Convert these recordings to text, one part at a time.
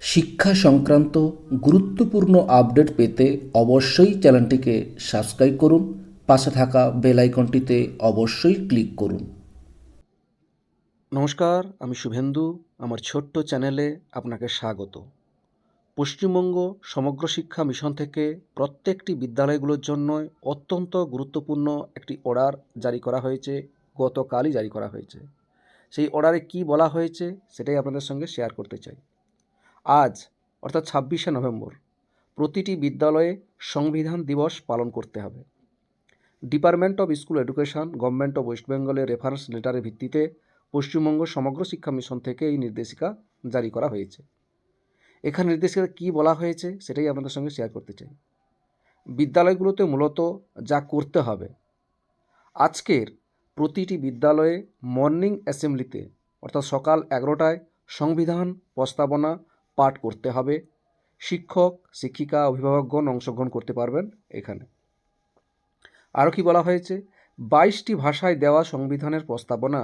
শিক্ষা সংক্রান্ত গুরুত্বপূর্ণ আপডেট পেতে অবশ্যই চ্যানেলটিকে সাবস্ক্রাইব করুন, পাশে থাকা বেল আইকনটিতে অবশ্যই ক্লিক করুন। নমস্কার, আমি শুভেন্দু, আমার ছোট্ট চ্যানেলে আপনাকে স্বাগত। পশ্চিমবঙ্গ সমগ্র শিক্ষা মিশন থেকে প্রত্যেকটি বিদ্যালয়গুলোর জন্য অত্যন্ত গুরুত্বপূর্ণ একটি অর্ডার জারি করা হয়েছে, গতকালই জারি করা হয়েছে। সেই অর্ডারে কি বলা হয়েছে, সেটাই আপনাদের সঙ্গে শেয়ার করতে চাই। আজ, অর্থাৎ ছাব্বিশে নভেম্বর, প্রতিটি বিদ্যালয়ে সংবিধান দিবস পালন করতে হবে। Department of school education, government of west বেঙ্গলের রেফারেন্স লেটারের ভিত্তিতে পশ্চিমবঙ্গ সমগ্র শিক্ষা মিশন থেকে এই নির্দেশিকা জারি করা হয়েছে। এখানে নির্দেশিকা কী বলা হয়েছে সেটাই আপনাদের সঙ্গে শেয়ার করতে চাই। বিদ্যালয়গুলোতে মূলত যা করতে হবে, আজকের প্রতিটি বিদ্যালয়ে মর্নিং অ্যাসেম্বলিতে অর্থাৎ সকাল এগারোটায় সংবিধান প্রস্তাবনা পাঠ করতে হবে। শিক্ষক, শিক্ষিকা, অভিভাবকগণ অংশগ্রহণ করতে পারবেন এখানে। আরও কি বলা হয়েছে? বাইশটি ভাষায় দেওয়া সংবিধানের প্রস্তাবনা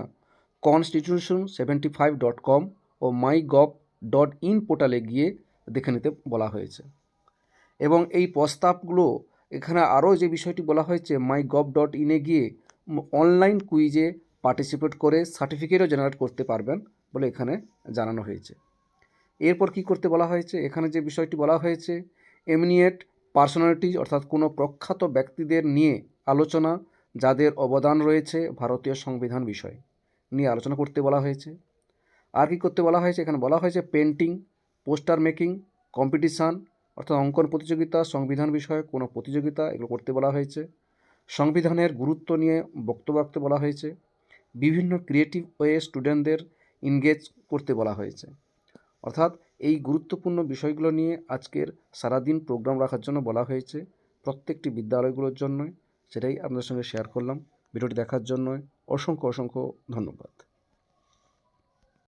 constitution seventy five dot com O my gov dot in পোর্টালে গিয়ে দেখে নিতে বলা হয়েছে। এবং এই প্রস্তাবগুলো, এখানে আরও যে বিষয়টি বলা হয়েছে মাই গভ ডট ইনে গিয়ে অনলাইন কুইজে পার্টিসিপেট করে সার্টিফিকেটও জেনারেট করতে পারবেন বলে এখানে জানানো হয়েছে। এরপর কি করতে বলা হয়েছে? এখানে যে বিষয়টি বলা হয়েছে, এমনিয়েট পার্সোনালিটি অর্থাৎ কোনো প্রখ্যাত ব্যক্তিদের নিয়ে আলোচনা যাদের অবদান রয়েছে ভারতীয় সংবিধান বিষয়ে নিয়ে আলোচনা করতে বলা হয়েছে। আর কি করতে বলা হয়েছে? এখানে বলা হয়েছে পেন্টিং, পোস্টার মেকিং, কম্পিটিশান অর্থাৎ অঙ্কন প্রতিযোগিতা, সংবিধান বিষয়ে কোনো প্রতিযোগিতা, এগুলো করতে বলা হয়েছে। সংবিধানের গুরুত্ব নিয়ে বক্তব্য রাখতে বলা হয়েছে। বিভিন্ন ক্রিয়েটিভ ওয়ে স্টুডেন্টদের ইনগেজ করতে বলা হয়েছে। অর্থাৎ এই গুরুত্বপূর্ণ বিষয়গুলো নিয়ে আজকের সারাদিন প্রোগ্রাম রাখার জন্য বলা হয়েছে। প্রত্যেকটি বিদ্যালয়গুলোর জন্য সেটাই আপনাদের সঙ্গে শেয়ার করলাম। ভিডিওটি দেখার জন্য অসংখ্য অসংখ্য ধন্যবাদ।